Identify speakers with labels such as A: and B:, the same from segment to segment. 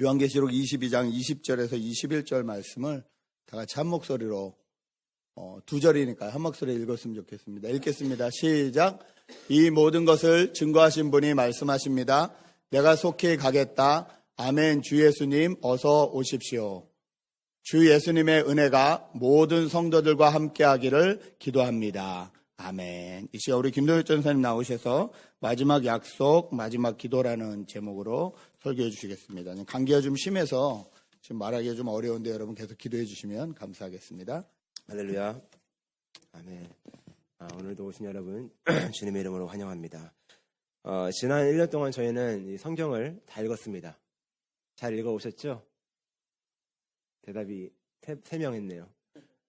A: 요한계시록 22장 20절에서 21절 말씀을 다 같이 한 목소리로 어, 두 절이니까 한 목소리 읽었으면 좋겠습니다. 읽겠습니다. 시작. 이 모든 것을 증거하신 분이 말씀하십니다. 내가 속히 가겠다. 아멘. 주 예수님 어서 오십시오. 주 예수님의 은혜가 모든 성도들과 함께 하기를 기도합니다. 아멘. 이 시간 우리 김동엽 전사님 나오셔서 마지막 약속, 마지막 기도라는 제목으로 설교해 주시겠습니다. 감기가 좀 심해서 지금 말하기가 좀 어려운데 여러분 계속 기도해 주시면 감사하겠습니다.
B: 할렐루야. 아멘. 아, 오늘도 오신 여러분 주님의 이름으로 환영합니다. 어, 지난 1년 동안 저희는 이 성경을 다 읽었습니다. 잘 읽어 오셨죠? 대답이 세명 했네요.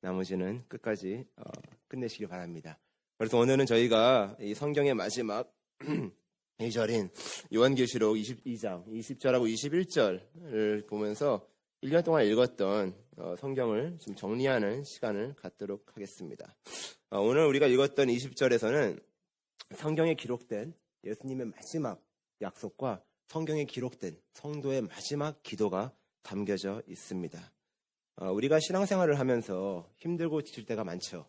B: 나머지는 끝까지 어, 끝내시길 바랍니다. 그래서 오늘은 저희가 이 성경의 마지막 2절인 요한계시록 22장 20절하고 21절을 보면서 1년 동안 읽었던 어, 성경을 좀 정리하는 시간을 갖도록 하겠습니다. 어, 오늘 우리가 읽었던 20절에서는 성경에 기록된 예수님의 마지막 약속과 성경에 기록된 성도의 마지막 기도가 담겨져 있습니다. 어, 우리가 신앙생활을 하면서 힘들고 지칠 때가 많죠.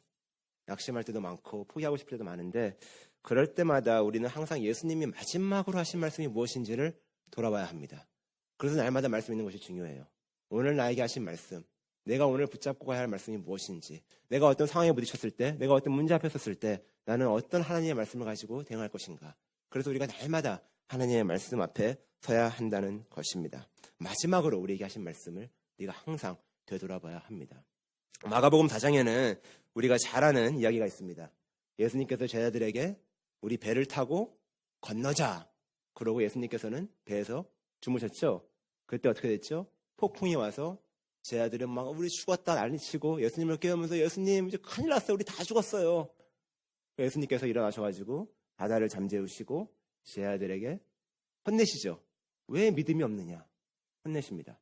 B: 낙심할 때도 많고 포기하고 싶을 때도 많은데 그럴 때마다 우리는 항상 예수님이 마지막으로 하신 말씀이 무엇인지를 돌아봐야 합니다. 그래서 날마다 말씀 있는 것이 중요해요. 오늘 나에게 하신 말씀, 내가 오늘 붙잡고 가야 할 말씀이 무엇인지, 내가 어떤 상황에 부딪혔을 때, 내가 어떤 문제 앞에 섰을 때, 나는 어떤 하나님의 말씀을 가지고 대응할 것인가. 그래서 우리가 날마다 하나님의 말씀 앞에 서야 한다는 것입니다. 마지막으로 우리에게 하신 말씀을 네가 항상 되돌아봐야 합니다. 마가복음 4장에는 우리가 잘 아는 이야기가 있습니다. 예수님께서 제자들에게 우리 배를 타고 건너자. 그러고 예수님께서는 배에서 주무셨죠. 그때 어떻게 됐죠? 폭풍이 와서 제자들은 막 우리 죽었다 난리치고 예수님을 깨우면서 예수님 이제 큰일 났어요. 우리 다 죽었어요. 예수님께서 일어나셔가지고 바다를 잠재우시고 제자들에게 혼내시죠. 왜 믿음이 없느냐? 혼내십니다.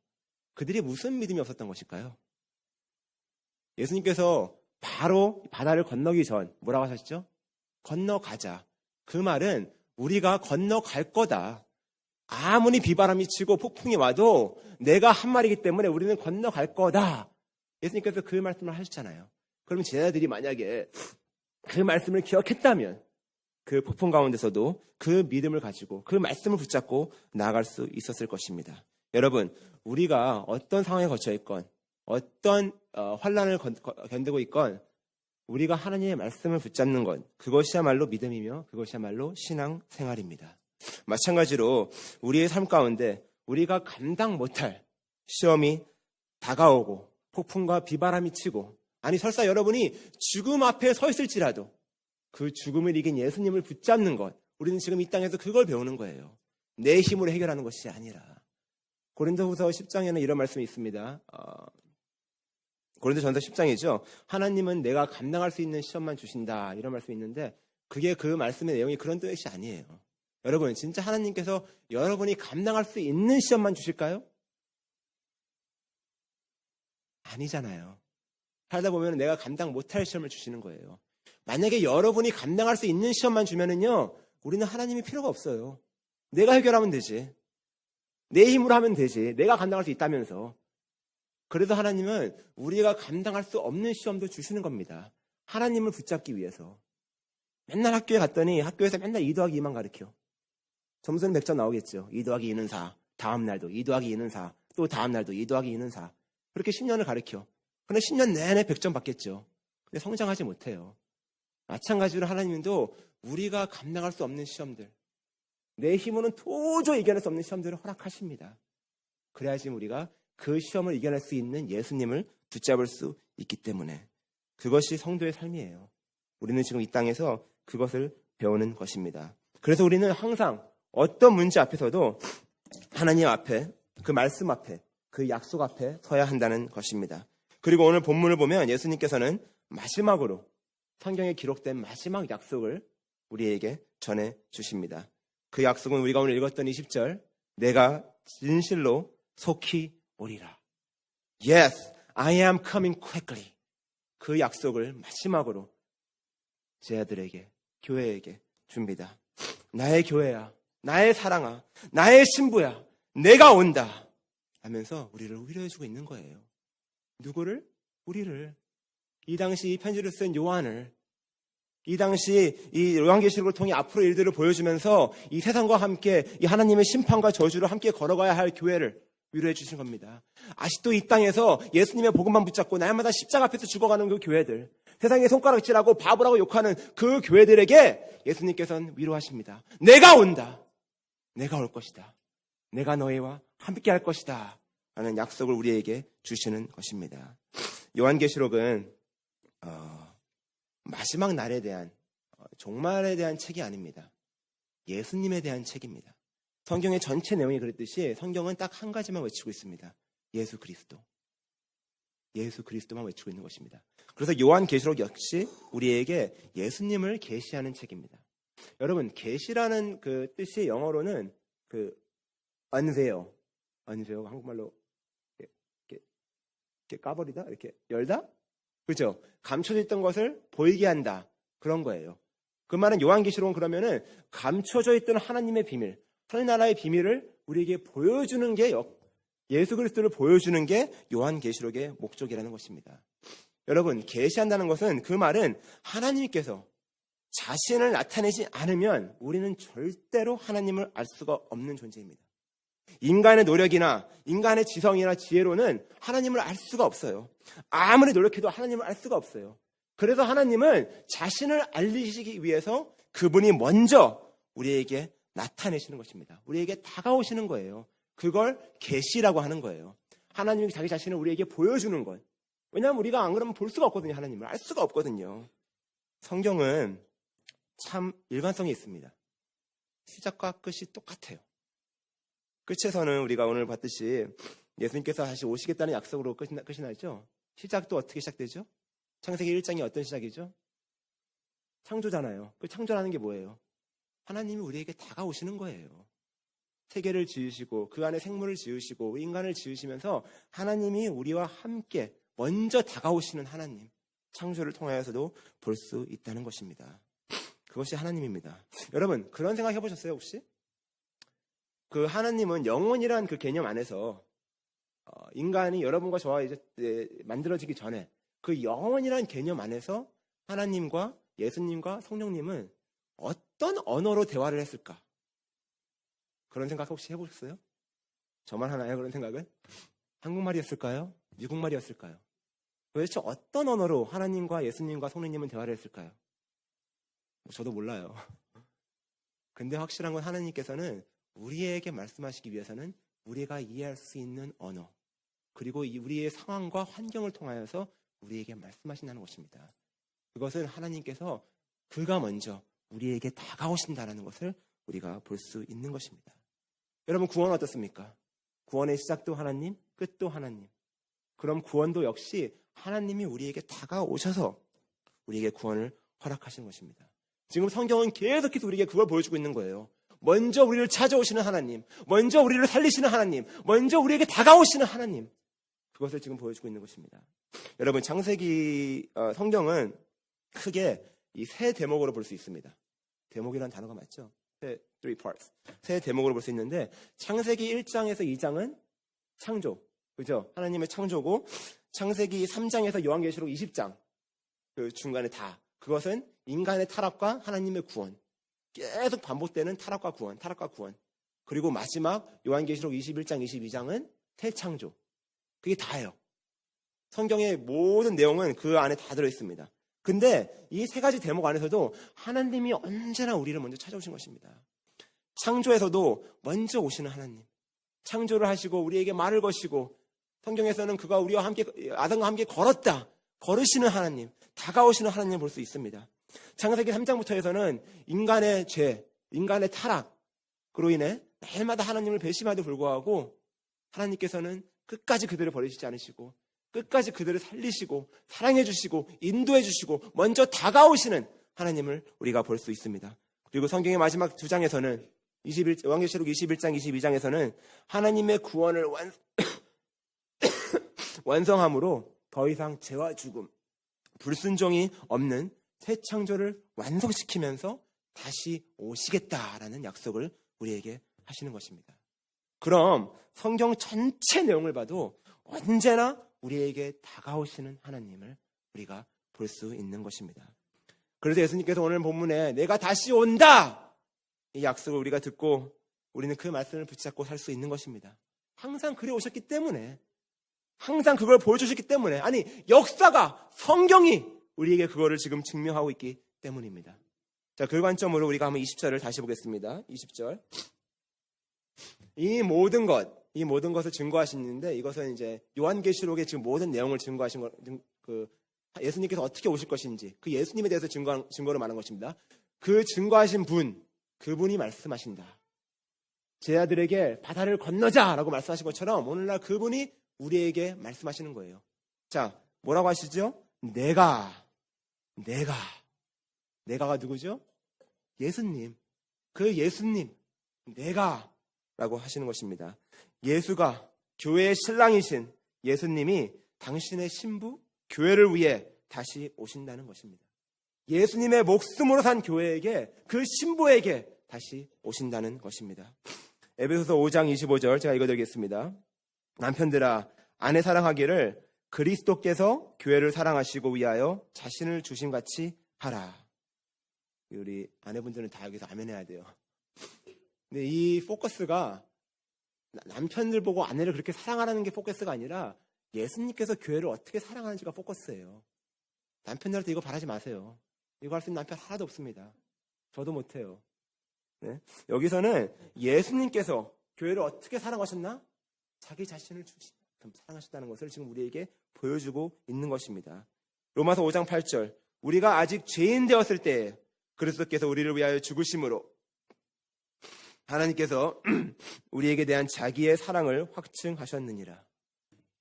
B: 그들이 무슨 믿음이 없었던 것일까요? 예수님께서 바로 바다를 건너기 전 뭐라고 하셨죠? 건너가자. 그 말은 우리가 건너갈 거다. 아무리 비바람이 치고 폭풍이 와도 내가 한 말이기 때문에 우리는 건너갈 거다. 예수님께서 그 말씀을 하셨잖아요. 그러면 제자들이 만약에 그 말씀을 기억했다면 그 폭풍 가운데서도 그 믿음을 가지고 그 말씀을 붙잡고 나아갈 수 있었을 것입니다. 여러분, 우리가 어떤 상황에 거쳐 있건 어떤 어, 환란을 견디고 있건 우리가 하나님의 말씀을 붙잡는 것 그것이야말로 믿음이며 그것이야말로 신앙 생활입니다. 마찬가지로 우리의 삶 가운데 우리가 감당 못할 시험이 다가오고 폭풍과 비바람이 치고 아니 설사 여러분이 죽음 앞에 서 있을지라도 그 죽음을 이긴 예수님을 붙잡는 것 우리는 지금 이 땅에서 그걸 배우는 거예요. 내 힘으로 해결하는 것이 아니라 고린도후서 10장에는 이런 말씀이 있습니다. 어, 고린도 전서 10장이죠. 하나님은 내가 감당할 수 있는 시험만 주신다 이런 말씀이 있는데 그게 그 말씀의 내용이 그런 뜻이 아니에요. 여러분 진짜 하나님께서 여러분이 감당할 수 있는 시험만 주실까요? 아니잖아요. 살다 보면 내가 감당 못할 시험을 주시는 거예요. 만약에 여러분이 감당할 수 있는 시험만 주면은요, 우리는 하나님이 필요가 없어요. 내가 해결하면 되지. 내 힘으로 하면 되지. 내가 감당할 수 있다면서. 그래서 하나님은 우리가 감당할 수 없는 시험도 주시는 겁니다. 하나님을 붙잡기 위해서. 맨날 학교에 갔더니 학교에서 맨날 2 더하기 2만 가르쳐. 점수는 100점 나오겠죠. 2 더하기 2는 4. 다음 날도 2 더하기 2는 4. 또 다음 날도 2 더하기 2는 4. 그렇게 10년을 가르쳐. 근데 10년 내내 100점 받겠죠. 근데 성장하지 못해요. 마찬가지로 하나님도 우리가 감당할 수 없는 시험들, 내 힘으로는 도저히 이겨낼 수 없는 시험들을 허락하십니다. 그래야지 우리가 그 시험을 이겨낼 수 있는 예수님을 붙잡을 수 있기 때문에 그것이 성도의 삶이에요. 우리는 지금 이 땅에서 그것을 배우는 것입니다. 그래서 우리는 항상 어떤 문제 앞에서도 하나님 앞에 그 말씀 앞에 그 약속 앞에 서야 한다는 것입니다. 그리고 오늘 본문을 보면 예수님께서는 마지막으로 성경에 기록된 마지막 약속을 우리에게 전해 주십니다. 그 약속은 우리가 오늘 읽었던 20절 내가 진실로 속히 오리라. Yes, I am coming quickly. 그 약속을 마지막으로 제 아들에게 교회에게 줍니다. 나의 교회야, 나의 사랑아, 나의 신부야, 내가 온다. 하면서 우리를 위로해주고 있는 거예요. 누구를? 우리를. 이 당시 이 편지를 쓴 요한을 이 당시 이 요한계시록을 통해 앞으로 일들을 보여주면서 이 세상과 함께 이 하나님의 심판과 저주를 함께 걸어가야 할 교회를 위로해 주신 겁니다. 아직도 이 땅에서 예수님의 복음만 붙잡고 날마다 십자가 앞에서 죽어가는 그 교회들, 세상에 손가락질하고 바보라고 욕하는 그 교회들에게 예수님께서는 위로하십니다. 내가 온다. 내가 올 것이다. 내가 너희와 함께 할 것이다. 라는 약속을 우리에게 주시는 것입니다. 요한계시록은 어, 마지막 날에 대한 어, 종말에 대한 책이 아닙니다. 예수님에 대한 책입니다. 성경의 전체 내용이 그랬듯이 성경은 딱 한 가지만 외치고 있습니다. 예수 그리스도. 예수 그리스도만 외치고 있는 것입니다. 그래서 요한계시록 역시 우리에게 예수님을 계시하는 책입니다. 여러분 계시라는 그 뜻이 영어로는 그 unveil, unveil 한국말로 이렇게, 이렇게, 이렇게 까버리다, 이렇게 열다, 그죠? 감춰져 있던 것을 보이게 한다 그런 거예요. 그 말은 요한계시록은 그러면은 감춰져 있던 하나님의 비밀, 하나님 나라의 비밀을 우리에게 보여주는 게 역- 예수 그리스도를 보여주는 게 요한계시록의 목적이라는 것입니다. 여러분 계시한다는 것은 그 말은 하나님께서 자신을 나타내지 않으면 우리는 절대로 하나님을 알 수가 없는 존재입니다. 인간의 노력이나 인간의 지성이나 지혜로는 하나님을 알 수가 없어요. 아무리 노력해도 하나님을 알 수가 없어요. 그래서 하나님은 자신을 알리시기 위해서 그분이 먼저 우리에게 나타내시는 것입니다. 우리에게 다가오시는 거예요. 그걸 계시라고 하는 거예요. 하나님이 자기 자신을 우리에게 보여주는 것. 왜냐하면 우리가 안 그러면 볼 수가 없거든요. 하나님을 알 수가 없거든요. 성경은 참 일관성이 있습니다. 시작과 끝이 똑같아요. 끝에서는 우리가 오늘 봤듯이 예수님께서 다시 오시겠다는 약속으로 끝이, 나- 끝이 나죠. 시작도 어떻게 시작되죠? 창세기 1장이 어떤 시작이죠? 창조잖아요. 그 창조라는 게 뭐예요? 하나님이 우리에게 다가오시는 거예요. 세계를 지으시고 그 안에 생물을 지으시고 인간을 지으시면서 하나님이 우리와 함께 먼저 다가오시는 하나님 창조를 통하여서도 볼 수 있다는 것입니다. 그것이 하나님입니다. 여러분 그런 생각 해보셨어요 혹시? 그 하나님은 영혼이란 그 개념 안에서 어, 인간이 여러분과 저와 이제 예, 만들어지기 전에 그 영혼이란 개념 안에서 하나님과 예수님과 성령님은 어떤 언어로 대화를 했을까? 그런 생각 혹시 해보셨어요? 저만 하나요? 그런 생각은? 한국말이었을까요? 미국말이었을까요? 도대체 어떤 언어로 하나님과 예수님과 성령님은 대화를 했을까요? 저도 몰라요. 근데 확실한 건 하나님께서는 우리에게 말씀하시기 위해서는 우리가 이해할 수 있는 언어, 그리고 이 우리의 상황과 환경을 통하여서 우리에게 말씀하신다는 것입니다. 그것은 하나님께서 그가 먼저 우리에게 다가오신다는 것을 우리가 볼 수 있는 것입니다. 여러분 구원은 어떻습니까? 구원의 시작도 하나님, 끝도 하나님. 그럼 구원도 역시 하나님이 우리에게 다가오셔서 우리에게 구원을 허락하시는 것입니다. 지금 성경은 계속해서 우리에게 그걸 보여주고 있는 거예요. 먼저 우리를 찾아오시는 하나님, 먼저 우리를 살리시는 하나님, 먼저 우리에게 다가오시는 하나님. 그것을 지금 보여주고 있는 것입니다. 여러분 창세기 어, 성경은 크게 이 세 대목으로 볼 수 있습니다. 대목이라는 단어가 맞죠? 세, three parts. 세 대목으로 볼 수 있는데 창세기 1장에서 2장은 창조, 그죠? 하나님의 창조고 창세기 3장에서 요한계시록 20장 그 중간에 다 그것은 인간의 타락과 하나님의 구원 계속 반복되는 타락과 구원, 타락과 구원. 그리고 마지막 요한계시록 21장, 22장은 새창조. 그게 다예요. 성경의 모든 내용은 그 안에 다 들어 있습니다. 근데 이 세 가지 대목 안에서도 하나님이 언제나 우리를 먼저 찾아오신 것입니다. 창조에서도 먼저 오시는 하나님. 창조를 하시고 우리에게 말을 거시고 성경에서는 그가 우리와 함께 아담과 함께 걸었다. 걸으시는 하나님, 다가오시는 하나님을 볼 수 있습니다. 창세기 3장부터에서는 인간의 죄, 인간의 타락으로 인해 날마다 하나님을 배심하도 불구하고 하나님께서는 끝까지 그들을 버리시지 않으시고 끝까지 그들을 살리시고 사랑해 주시고 인도해 주시고 먼저 다가오시는 하나님을 우리가 볼 수 있습니다. 그리고 성경의 마지막 두 장에서는 21, 왕계시록 21장 22장에서는 하나님의 구원을 완, 완성함으로 더 이상 죄와 죽음, 불순종이 없는 새 창조를 완성시키면서 다시 오시겠다라는 약속을 우리에게 하시는 것입니다. 그럼 성경 전체 내용을 봐도 언제나 우리에게 다가오시는 하나님을 우리가 볼 수 있는 것입니다. 그래서 예수님께서 오늘 본문에 내가 다시 온다! 이 약속을 우리가 듣고 우리는 그 말씀을 붙잡고 살 수 있는 것입니다. 항상 그래 오셨기 때문에 항상 그걸 보여주셨기 때문에 아니 역사가 성경이 우리에게 그거를 지금 증명하고 있기 때문입니다. 자, 그 관점으로 우리가 한번 20절을 다시 보겠습니다. 20절. 이 모든 것, 이 모든 것을 증거하시는데 이것은 이제 요한계시록의 지금 모든 내용을 증거하신 것, 그 예수님께서 어떻게 오실 것인지 그 예수님에 대해서 증거, 증거로 말한 것입니다. 그 증거하신 분, 그분이 말씀하신다. 제 아들에게 바다를 건너자라고 말씀하신 것처럼 오늘날 그분이 우리에게 말씀하시는 거예요. 자, 뭐라고 하시죠? 내가, 내가, 내가가 누구죠? 예수님. 그 예수님, 내가 라고 하시는 것입니다. 예수가 교회의 신랑이신 예수님이 당신의 신부, 교회를 위해 다시 오신다는 것입니다. 예수님의 목숨으로 산 교회에게, 그 신부에게 다시 오신다는 것입니다. 에베소서 5장 25절 제가 읽어드리겠습니다. 남편들아 아내 사랑하기를 그리스도께서 교회를 사랑하시고 위하여 자신을 주심같이 하라. 우리 아내분들은 다 여기서 아멘 해야 돼요. 근데 이 포커스가 남편들 보고 아내를 그렇게 사랑하라는 게 포커스가 아니라 예수님께서 교회를 어떻게 사랑하는지가 포커스예요. 남편들한테 이거 바라지 마세요. 이거 할 수 있는 남편 하나도 없습니다. 저도 못해요. 네? 여기서는 예수님께서 교회를 어떻게 사랑하셨나? 자기 자신을 주신 만큼 사랑하셨다는 것을 지금 우리에게 보여주고 있는 것입니다. 로마서 5장 8절 우리가 아직 죄인 되었을 때 그리스도께서 우리를 위하여 죽으심으로 하나님께서 우리에게 대한 자기의 사랑을 확증하셨느니라.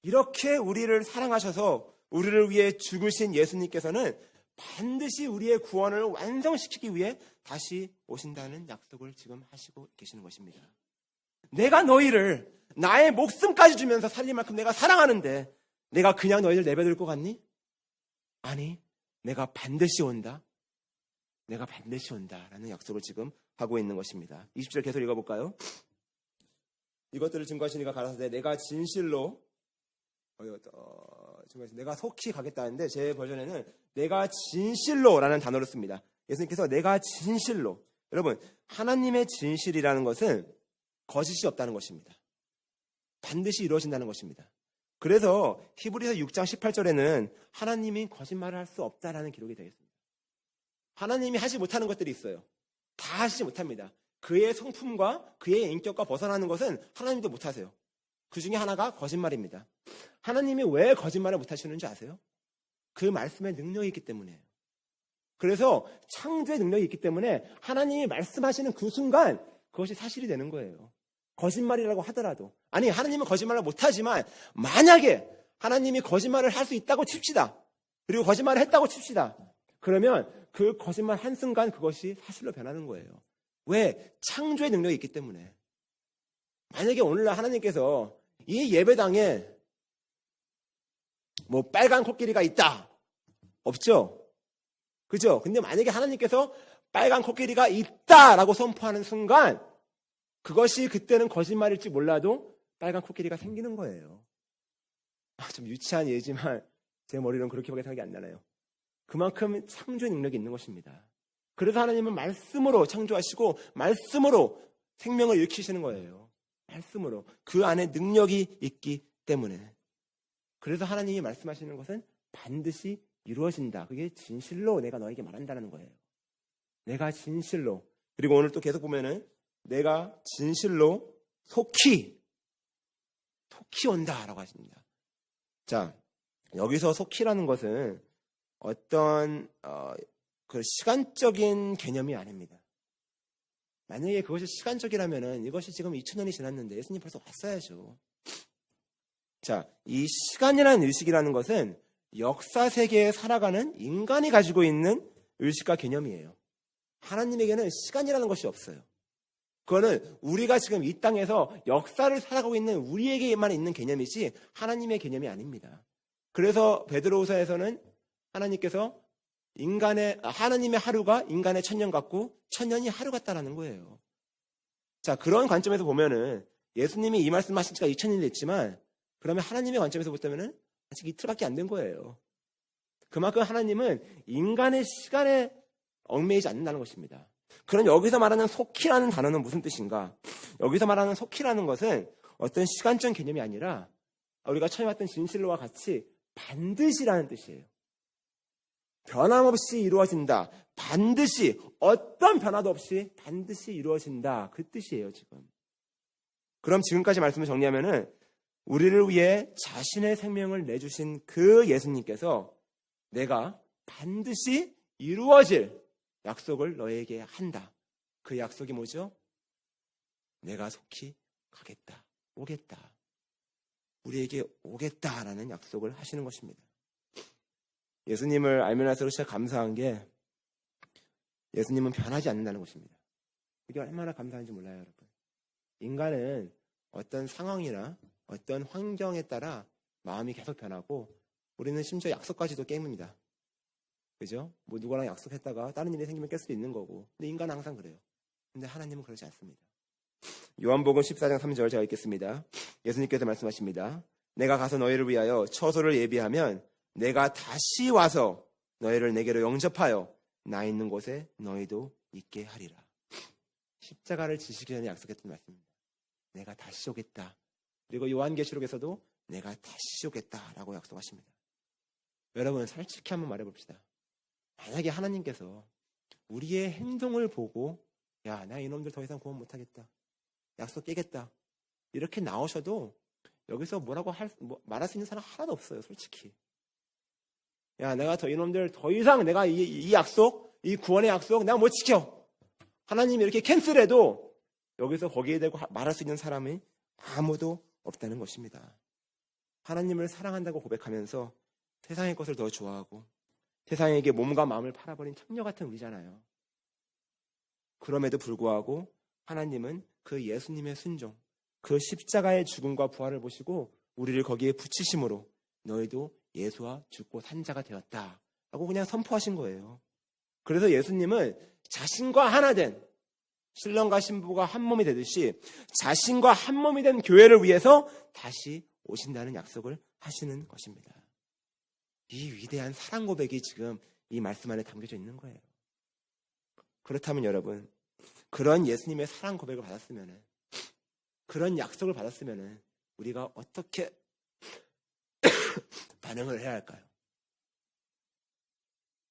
B: 이렇게 우리를 사랑하셔서 우리를 위해 죽으신 예수님께서는 반드시 우리의 구원을 완성시키기 위해 다시 오신다는 약속을 지금 하시고 계시는 것입니다. 내가 너희를 나의 목숨까지 주면서 살릴 만큼 내가 사랑하는데 내가 그냥 너희를 내버릴 것 같니? 아니, 내가 반드시 온다. 내가 반드시 온다라는 약속을 지금 하고 있는 것입니다. 20절 계속 읽어볼까요? 이것들을 증거하신 이가 가라사대 내가 진실로 어, 어, 내가 속히 가겠다는데 제 버전에는 내가 진실로라는 단어를 씁니다. 예수님께서 내가 진실로 여러분 하나님의 진실이라는 것은 거짓이 없다는 것입니다. 반드시 이루어진다는 것입니다. 그래서 히브리서 6장 18절에는 하나님이 거짓말을 할 수 없다라는 기록이 되어 있습니다. 하나님이 하지 못하는 것들이 있어요. 다 하시지 못합니다. 그의 성품과 그의 인격과 벗어나는 것은 하나님도 못하세요. 그 중에 하나가 거짓말입니다. 하나님이 왜 거짓말을 못하시는지 아세요? 그 말씀의 능력이 있기 때문이에요. 그래서 창조의 능력이 있기 때문에 하나님이 말씀하시는 그 순간 그것이 사실이 되는 거예요. 거짓말이라고 하더라도. 아니, 하나님은 거짓말을 못하지만 만약에 하나님이 거짓말을 할 수 있다고 칩시다. 그리고 거짓말을 했다고 칩시다. 그러면 그 거짓말 한순간 그것이 사실로 변하는 거예요. 왜? 창조의 능력이 있기 때문에. 만약에 오늘날 하나님께서 이 예배당에 뭐 빨간 코끼리가 있다. 없죠? 그죠? 근데 만약에 하나님께서 빨간 코끼리가 있다라고 선포하는 순간 그것이 그때는 거짓말일지 몰라도 빨간 코끼리가 생기는 거예요. 아, 좀 유치한 예지만 제 머리로는 그렇게밖에 생각이 안 나나요. 그만큼 창조의 능력이 있는 것입니다. 그래서 하나님은 말씀으로 창조하시고 말씀으로 생명을 일으키시는 거예요. 말씀으로 그 안에 능력이 있기 때문에 그래서 하나님이 말씀하시는 것은 반드시 이루어진다. 그게 진실로 내가 너에게 말한다는 거예요. 내가 진실로 그리고 오늘 또 계속 보면은 내가 진실로 속히 속히 온다라고 하십니다. 자 여기서 속히라는 것은 어떤 어, 그 시간적인 개념이 아닙니다. 만약에 그것이 시간적이라면은 이것이 지금 2000년이 지났는데 예수님 벌써 왔어야죠. 자, 이 시간이라는 의식이라는 것은 역사 세계에 살아가는 인간이 가지고 있는 의식과 개념이에요. 하나님에게는 시간이라는 것이 없어요. 그거는 우리가 지금 이 땅에서 역사를 살아가고 있는 우리에게만 있는 개념이지 하나님의 개념이 아닙니다. 그래서 베드로후서에서는 하나님께서 인간의 하나님의 하루가 인간의 천년 같고 천년이 하루 같다라는 거예요. 자 그런 관점에서 보면은 예수님이 이 말씀 하신 지가 2000년이 됐지만 그러면 하나님의 관점에서 보자면은 아직 이틀밖에 안 된 거예요. 그만큼 하나님은 인간의 시간에 얽매이지 않는다는 것입니다. 그럼 여기서 말하는 속히라는 단어는 무슨 뜻인가? 여기서 말하는 속히라는 것은 어떤 시간적 개념이 아니라 우리가 처음에 봤던 진실로와 같이 반드시라는 뜻이에요. 변함없이 이루어진다. 반드시 어떤 변화도 없이 반드시 이루어진다. 그 뜻이에요, 지금. 그럼 지금까지 말씀을 정리하면은 우리를 위해 자신의 생명을 내주신 그 예수님께서 내가 반드시 이루어질 약속을 너에게 한다. 그 약속이 뭐죠? 내가 속히 가겠다. 오겠다. 우리에게 오겠다라는 약속을 하시는 것입니다. 예수님을 알면 할수록 진짜 감사한 게 예수님은 변하지 않는다는 것입니다. 그게 얼마나 감사한지 몰라요, 여러분. 인간은 어떤 상황이나 어떤 환경에 따라 마음이 계속 변하고 우리는 심지어 약속까지도 깨입니다. 그죠? 뭐 누구랑 약속했다가 다른 일이 생기면 깰 수도 있는 거고. 근데 인간은 항상 그래요. 근데 하나님은 그러지 않습니다. 요한복음 14장 3절 제가 읽겠습니다. 예수님께서 말씀하십니다. 내가 가서 너희를 위하여 처소를 예비하면 내가 다시 와서 너희를 내게로 영접하여 나 있는 곳에 너희도 있게 하리라. 십자가를 지시기 전에 약속했던 말씀입니다. 내가 다시 오겠다. 그리고 요한계시록에서도 내가 다시 오겠다라고 약속하십니다. 여러분 솔직히 한번 말해봅시다. 만약에 하나님께서 우리의 행동을 보고 야, 나 이놈들 더 이상 구원 못하겠다. 약속 깨겠다. 이렇게 나오셔도 여기서 뭐라고 할, 뭐, 말할 수 있는 사람 하나도 없어요, 솔직히. 야, 내가 더 이놈들 더 이상 내가 이, 이 약속, 이 구원의 약속 내가 못 지켜. 하나님이 이렇게 캔슬해도 여기서 거기에 대고 하- 말할 수 있는 사람이 아무도 없다는 것입니다. 하나님을 사랑한다고 고백하면서 세상의 것을 더 좋아하고 세상에게 몸과 마음을 팔아버린 청녀 같은 우리잖아요. 그럼에도 불구하고 하나님은 그 예수님의 순종, 그 십자가의 죽음과 부활을 보시고 우리를 거기에 붙이심으로 너희도 예수와 죽고 산 자가 되었다. 라고 그냥 선포하신 거예요. 그래서 예수님은 자신과 하나 된 신랑과 신부가 한 몸이 되듯이 자신과 한 몸이 된 교회를 위해서 다시 오신다는 약속을 하시는 것입니다. 이 위대한 사랑 고백이 지금 이 말씀 안에 담겨져 있는 거예요. 그렇다면 여러분, 그런 예수님의 사랑 고백을 받았으면은, 그런 약속을 받았으면은, 우리가 어떻게 반응을 해야 할까요?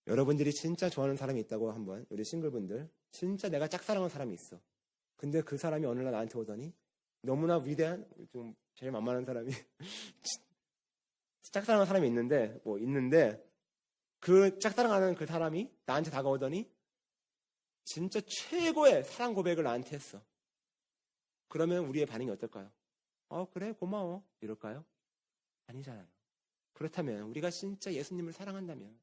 B: 여러분들이 진짜 좋아하는 사람이 있다고 한번, 우리 싱글분들, 진짜 내가 짝사랑하는 사람이 있어. 근데 그 사람이 어느 날 나한테 오더니, 너무나 위대한, 좀 제일 만만한 사람이, 짝사랑하는 사람이 있는데, 뭐, 있는데, 그 짝사랑하는 그 사람이 나한테 다가오더니, 진짜 최고의 사랑 고백을 나한테 했어. 그러면 우리의 반응이 어떨까요? 어, 그래, 고마워. 이럴까요? 아니잖아요. 그렇다면, 우리가 진짜 예수님을 사랑한다면,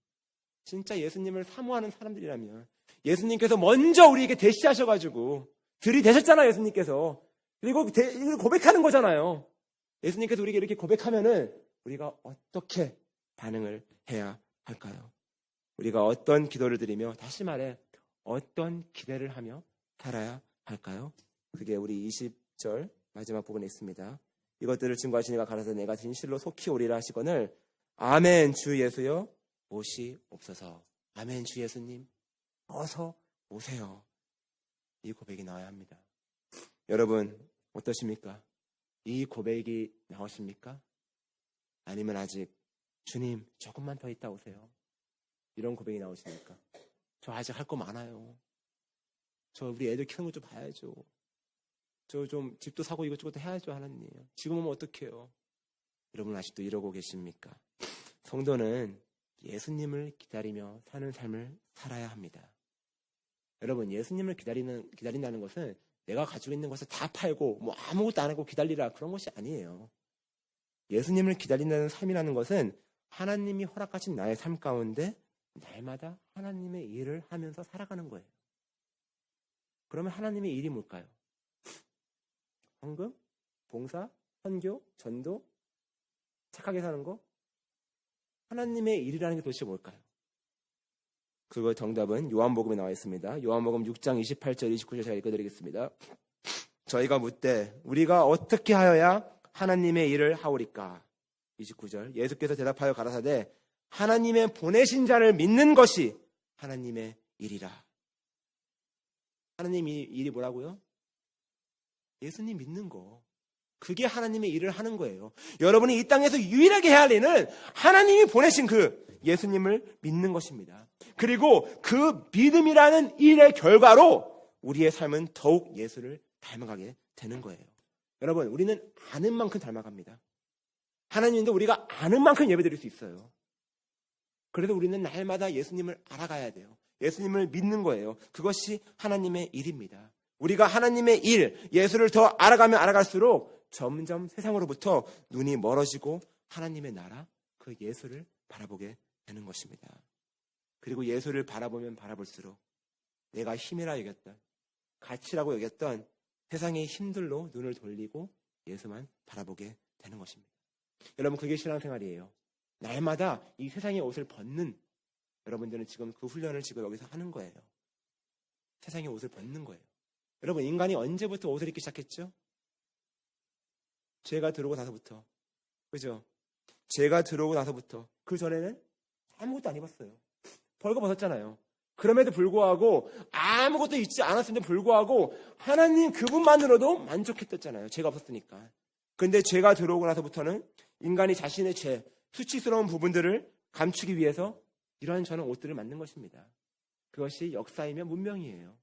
B: 진짜 예수님을 사모하는 사람들이라면, 예수님께서 먼저 우리에게 대시하셔가지고, 들이대셨잖아요, 예수님께서. 그리고 대- 고백하는 거잖아요. 예수님께서 우리에게 이렇게 고백하면은, 우리가 어떻게 반응을 해야 할까요? 우리가 어떤 기도를 드리며, 다시 말해, 어떤 기대를 하며 살아야 할까요? 그게 우리 20절 마지막 부분에 있습니다. 이것들을 증거하시니가 가라사 내가 진실로 속히 오리라 하시거늘 아멘 주 예수여 오시 옵소서 아멘 주 예수님 어서 오세요. 이 고백이 나와야 합니다. 여러분 어떠십니까? 이 고백이 나오십니까? 아니면 아직 주님 조금만 더 있다 오세요. 이런 고백이 나오십니까? 저 아직 할 거 많아요. 저 우리 애들 키우는 거좀 봐야죠. 저 좀 집도 사고 이것저것 해야죠, 하나님. 지금은 어떡해요? 여러분 아직도 이러고 계십니까? 성도는 예수님을 기다리며 사는 삶을 살아야 합니다. 여러분, 예수님을 기다리는, 기다린다는 것은 내가 가지고 있는 것을 다 팔고 뭐 아무것도 안 하고 기다리라 그런 것이 아니에요. 예수님을 기다린다는 삶이라는 것은 하나님이 허락하신 나의 삶 가운데 날마다 하나님의 일을 하면서 살아가는 거예요. 그러면 하나님의 일이 뭘까요? 헌금, 봉사, 선교, 전도, 착하게 사는 거? 하나님의 일이라는 게 도대체 뭘까요? 그거 정답은 요한복음에 나와 있습니다. 요한복음 6장 28절, 29절 제가 읽어드리겠습니다. 저희가 묻되 우리가 어떻게 하여야 하나님의 일을 하오리까? 29절 예수께서 대답하여 가라사대 하나님의 보내신 자를 믿는 것이 하나님의 일이라. 하나님 이 일이 뭐라고요? 예수님 믿는 거. 그게 하나님의 일을 하는 거예요. 여러분이 이 땅에서 유일하게 해야 할 일은 하나님이 보내신 그 예수님을 믿는 것입니다. 그리고 그 믿음이라는 일의 결과로 우리의 삶은 더욱 예수를 닮아가게 되는 거예요. 여러분, 우리는 아는 만큼 닮아갑니다. 하나님도 우리가 아는 만큼 예배 드릴 수 있어요. 그래도 우리는 날마다 예수님을 알아가야 돼요. 예수님을 믿는 거예요. 그것이 하나님의 일입니다. 우리가 하나님의 일, 예수를 더 알아가면 알아갈수록 점점 세상으로부터 눈이 멀어지고 하나님의 나라, 그 예수를 바라보게 되는 것입니다. 그리고 예수를 바라보면 바라볼수록 내가 힘이라 여겼던, 가치라고 여겼던 세상의 힘들로 눈을 돌리고 예수만 바라보게 되는 것입니다. 여러분, 그게 신앙생활이에요. 날마다 이 세상의 옷을 벗는 여러분들은 지금 그 훈련을 지금 여기서 하는 거예요. 세상의 옷을 벗는 거예요. 여러분, 인간이 언제부터 옷을 입기 시작했죠? 죄가 들어오고 나서부터. 그죠? 죄가 들어오고 나서부터. 그 전에는 아무것도 안 입었어요. 벌거 벗었잖아요. 그럼에도 불구하고 아무것도 입지 않았음에도 불구하고 하나님 그분만으로도 만족했었잖아요. 죄가 없었으니까. 근데 죄가 들어오고 나서부터는 인간이 자신의 죄, 수치스러운 부분들을 감추기 위해서 이러한 저런 옷들을 만든 것입니다. 그것이 역사이며 문명이에요.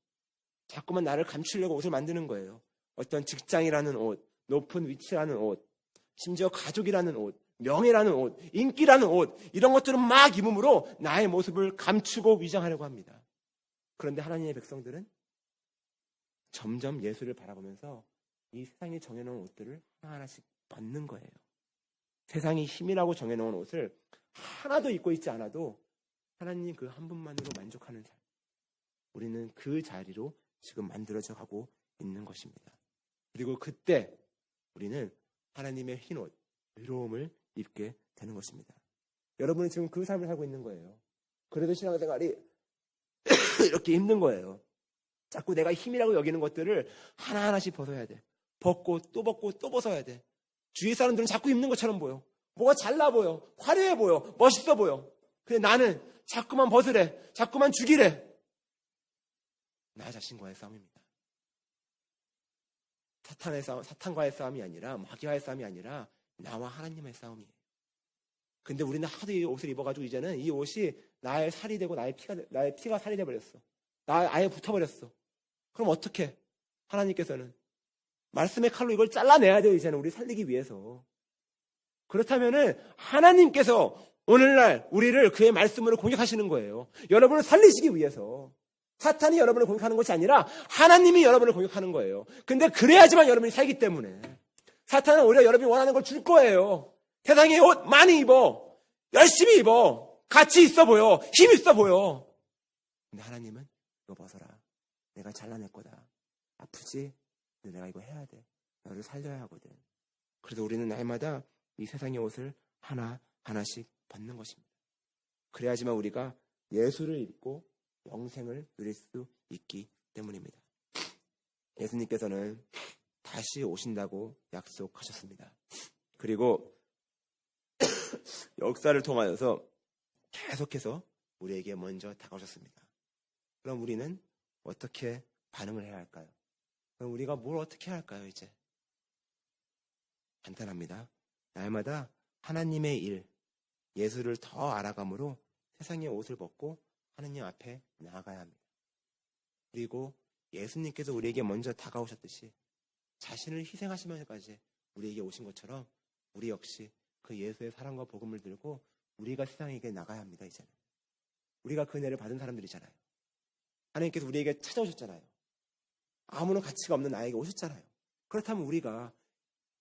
B: 자꾸만 나를 감추려고 옷을 만드는 거예요. 어떤 직장이라는 옷, 높은 위치라는 옷, 심지어 가족이라는 옷, 명예라는 옷, 인기라는 옷, 이런 것들은 막 입음으로 나의 모습을 감추고 위장하려고 합니다. 그런데 하나님의 백성들은 점점 예수를 바라보면서 이 세상이 정해놓은 옷들을 하나하나씩 벗는 거예요. 세상이 힘이라고 정해놓은 옷을 하나도 입고 있지 않아도 하나님 그 한 분만으로 만족하는 삶. 우리는 그 자리로 지금 만들어져 가고 있는 것입니다. 그리고 그때 우리는 하나님의 흰 옷, 의로움을 입게 되는 것입니다. 여러분은 지금 그 삶을 살고 있는 거예요. 그래도 신앙생활이 이렇게 힘든 거예요. 자꾸 내가 힘이라고 여기는 것들을 하나하나씩 벗어야 돼. 벗고 또 벗고 또 벗어야 돼. 주위 사람들은 자꾸 입는 것처럼 보여. 뭐가 잘나 보여. 화려해 보여. 멋있어 보여. 근데 나는 자꾸만 벗으래. 자꾸만 죽이래. 나 자신과의 싸움입니다. 사탄의 싸움, 사탄과의 싸움이 아니라 마귀와의 싸움이 아니라 나와 하나님의 싸움이에요. 근데 우리는 하도 이 옷을 입어가지고 이제는 이 옷이 나의 살이 되고 나의 피가 나의 피가 살이 돼 버렸어. 나 아예 붙어버렸어. 그럼 어떻게? 하나님께서는 말씀의 칼로 이걸 잘라내야 돼요. 이제는 우리 살리기 위해서. 그렇다면은 하나님께서 오늘날 우리를 그의 말씀으로 공격하시는 거예요. 여러분을 살리시기 위해서. 사탄이 여러분을 공격하는 것이 아니라 하나님이 여러분을 공격하는 거예요. 근데 그래야지만 여러분이 살기 때문에. 사탄은 오히려 여러분이 원하는 걸 줄 거예요. 세상에 옷 많이 입어. 열심히 입어. 가치 있어 보여. 힘 있어 보여. 근데 하나님은 이거 벗어라. 내가 잘라낼 거다. 아프지? 근데 내가 이거 해야 돼. 너를 살려야 하거든. 그래서 우리는 날마다 이 세상의 옷을 하나 하나씩 벗는 것입니다. 그래야지만 우리가 예수를 입고 영생을 누릴 수 있기 때문입니다. 예수님께서는 다시 오신다고 약속하셨습니다. 그리고 역사를 통하여서 계속해서 우리에게 먼저 다가오셨습니다. 그럼 우리는 어떻게 반응을 해야 할까요? 그럼 우리가 뭘 어떻게 해야 할까요, 이제? 간단합니다. 날마다 하나님의 일, 예수를 더 알아감으로 세상의 옷을 벗고 하느님 앞에 나아가야 합니다. 그리고 예수님께서 우리에게 먼저 다가오셨듯이 자신을 희생하시면서까지 우리에게 오신 것처럼 우리 역시 그 예수의 사랑과 복음을 들고 우리가 세상에게 나가야 합니다, 이제는. 우리가 그 은혜를 받은 사람들이잖아요. 하나님께서 우리에게 찾아오셨잖아요. 아무런 가치가 없는 나에게 오셨잖아요. 그렇다면 우리가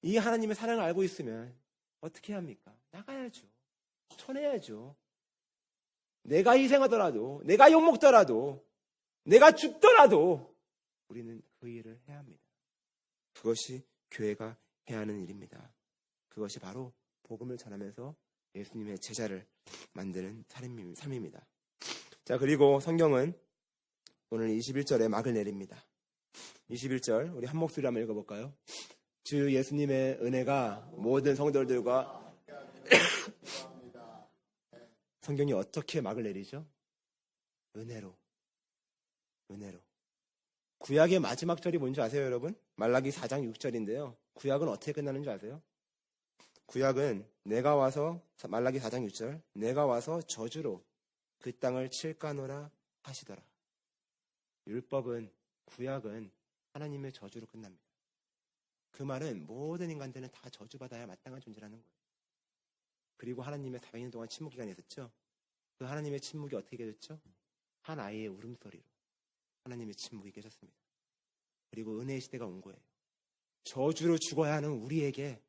B: 이 하나님의 사랑을 알고 있으면 어떻게 합니까? 나가야죠. 쳐내야죠. 내가 희생하더라도, 내가 욕먹더라도, 내가 죽더라도 우리는 그 일을 해야 합니다. 그것이 교회가 해야 하는 일입니다. 그것이 바로 복음을 전하면서 예수님의 제자를 만드는 삶입니다. 자, 그리고 성경은 오늘 21절에 막을 내립니다. 21절 우리 한 목소리 한번 읽어볼까요? 주 예수님의 은혜가 모든 성도들과 성경이 어떻게 막을 내리죠? 은혜로. 은혜로. 구약의 마지막 절이 뭔지 아세요, 여러분? 말라기 4장 6절인데요. 구약은 어떻게 끝나는 줄 아세요? 구약은 내가 와서 말라기 4장 6절 내가 와서 저주로 그 땅을 칠까노라 하시더라. 율법은 구약은 하나님의 저주로 끝납니다. 그 말은 모든 인간들은 다 저주받아야 마땅한 존재라는 거예요. 그리고 하나님의 400년 동안 침묵 기간이 있었죠. 그 하나님의 침묵이 어떻게 깨졌죠? 한 아이의 울음소리로 하나님의 침묵이 깨졌습니다. 그리고 은혜의 시대가 온 거예요. 저주로 죽어야 하는 우리에게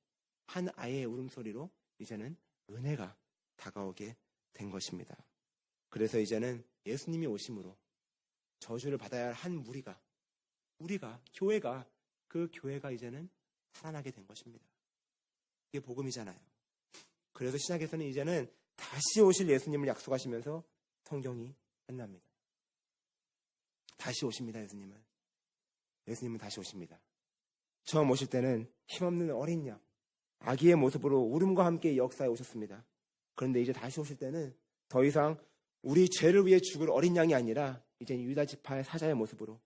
B: 한 아이의 울음소리로 이제는 은혜가 다가오게 된 것입니다. 그래서 이제는 예수님이 오심으로 저주를 받아야 할 한 무리가 우리가 교회가 그 교회가 이제는 살아나게 된 것입니다. 이게 복음이잖아요. 그래서 신약에서는 이제는 다시 오실 예수님을 약속하시면서 성경이 끝납니다. 다시 오십니다, 예수님은. 예수님은 다시 오십니다. 처음 오실 때는 힘없는 어린 양, 아기의 모습으로 울음과 함께 이 역사에 오셨습니다. 그런데 이제 다시 오실 때는 더 이상 우리 죄를 위해 죽을 어린 양이 아니라 이제 유다 지파의 사자의 모습으로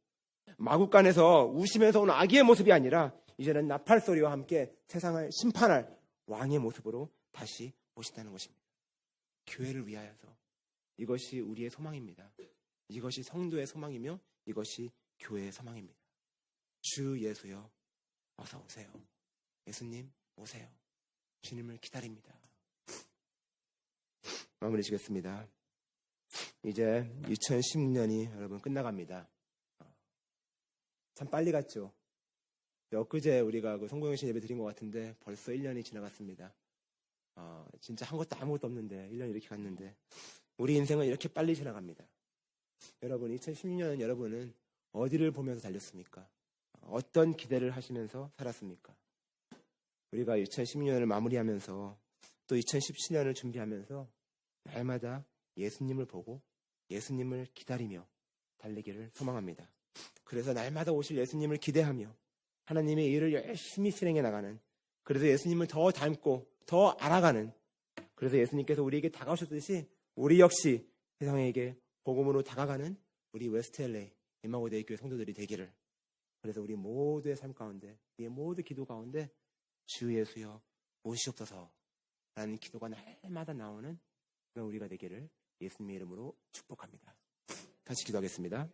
B: 마국간에서 우시면서 온 아기의 모습이 아니라 이제는 나팔 소리와 함께 세상을 심판할 왕의 모습으로 다시 오신다는 것입니다. 교회를 위하여서 이것이 우리의 소망입니다. 이것이 성도의 소망이며 이것이 교회의 소망입니다. 주 예수여 어서 오세요. 예수님 오세요. 주님을 기다립니다. 마무리 지겠습니다. 이제 2016년이 여러분 끝나갑니다. 참 빨리 갔죠. 엊그제 우리가 그 성공영신 예배 드린 것 같은데 벌써 1년이 지나갔습니다. 어, 진짜 한 것도 아무것도 없는데 1년이 이렇게 갔는데 우리 인생은 이렇게 빨리 지나갑니다. 여러분 2016년 여러분은 어디를 보면서 달렸습니까? 어떤 기대를 하시면서 살았습니까? 우리가 2016년을 마무리하면서 또 2017년을 준비하면서 날마다 예수님을 보고 예수님을 기다리며 달리기를 소망합니다. 그래서 날마다 오실 예수님을 기대하며 하나님의 일을 열심히 실행해 나가는 그래서 예수님을 더 닮고 더 알아가는 그래서 예수님께서 우리에게 다가오셨듯이 우리 역시 세상에게 복음으로 다가가는 우리 LA 임마고대교회 성도들이 되기를 그래서 우리 모두의 삶 가운데 우리의 모두 기도 가운데 주 예수여 오시옵소서 라는 기도가 날마다 나오는 그런 우리가 되기를 예수님의 이름으로 축복합니다. 같이 기도하겠습니다.